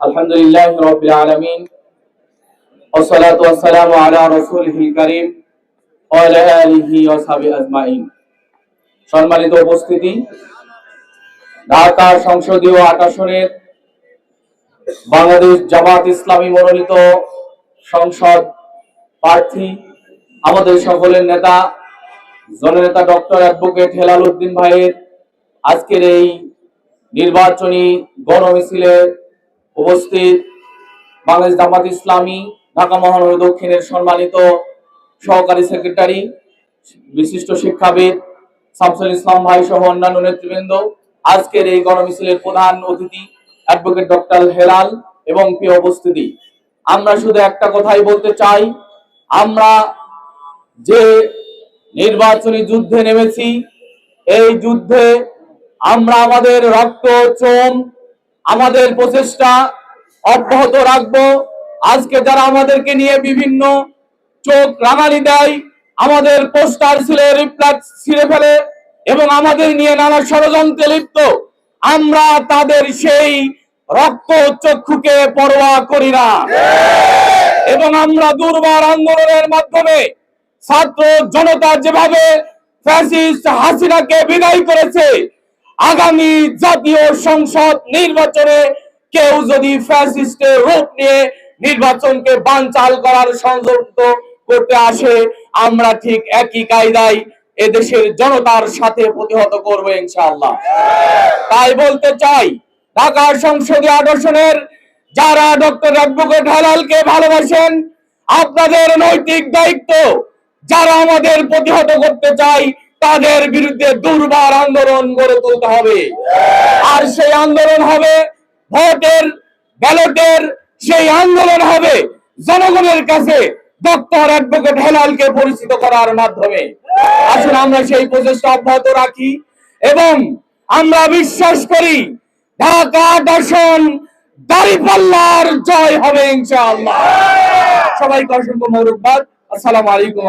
الحمد لله رب العالمين والصلاة والسلام على رسوله الكريم وعلى آله وصحبه أجمعين সম্মানিত উপস্থিতি ঢাকা সংসদীয় আট আসনের বাংলাদেশ জামাত ইসলামী মনোনীত সংসদ প্রার্থী আমাদের সকলের নেতা জননেতা ডক্টর অ্যাডভোকেট হেলাল উদ্দিন ভাইয়ের আজকের এই নির্বাচনী গণমিছিলে উপস্থিত বাংলাদেশ জামাত ইসলামী, ঢাকা মহানগর দক্ষিণের সম্মানিত সহকারী সেক্রেটারি, বিশিষ্ট শিক্ষাবিদ শামসুল ইসলাম ভাই সহ অন্যান্য নেতৃবৃন্দ, আজকের এই গণমিছিলের প্রধান অতিথি অ্যাডভোকেট ডক্টর হেলাল এবং প্রিয় উপস্থিতি, আমরা শুধু একটা কথাই বলতে চাই, আমরা যে নির্বাচনী যুদ্ধে নেমেছি, এই যুদ্ধে আমরা আমাদের রক্ত, চোম আমাদের প্রচেষ্টা অব্যাহত রাখব। আজকে যারা আমাদেরকে নিয়ে বিভিন্ন চোখ রাঙালি দেয়, আমাদের পোস্টার ছিলে রিফ্লেক্স ছিঁড়ে ফেলে এবং আমাদের নিয়ে নানা ষড়যন্ত্রে লিপ্ত, আমরা তাদের সেই রক্ত চক্ষুকে পরোয়া করি না। এবং আমরা দুর্বার আন্দোলনের মাধ্যমে ছাত্র জনতা যেভাবে ফ্যাসিস্ট হাসিনাকে বিদায় করেছে আগামী জাতীয় সংসদ নির্বাচনে কেউ যদি ফ্যাসিস্টের রূপ নিয়ে নির্বাচনকে বানচাল করার সংযুক্ত করতে আসে, আমরা ঠিক একই কায়দায় এদেশের জনতার সাথে প্রতিহত করব ইনশাআল্লাহ। তাই বলতে চাই, ঢাকার সংসদীয় আদর্শনের যারা ডক্টর অ্যাডভোকেট হালালকে ভালোবাসেন, আপনাদের নৈতিক দায়িত্ব, যারা আমাদের প্রতিহত করতে চাই তাদের বিরুদ্ধে দুর্বার আন্দোলন গড়ে তুলতে হবে। আর সেই আন্দোলন হবে ভোটের ব্যালটের, সেই আন্দোলন হবে জনগণের কাছে ডক্টর অ্যাডভোকেট হেলালকে পরিচিত করার মাধ্যমে। আসুন আমরা সেই প্রচেষ্টা অব্যাহত রাখি এবং আমরা বিশ্বাস করি ঢাকা দর্শন দাঁড়িপাল্লার জয় হবে ইনশাআল্লাহ। সবাইকে অসংখ্য মৌরকবাদ আসসালামু আলাইকুম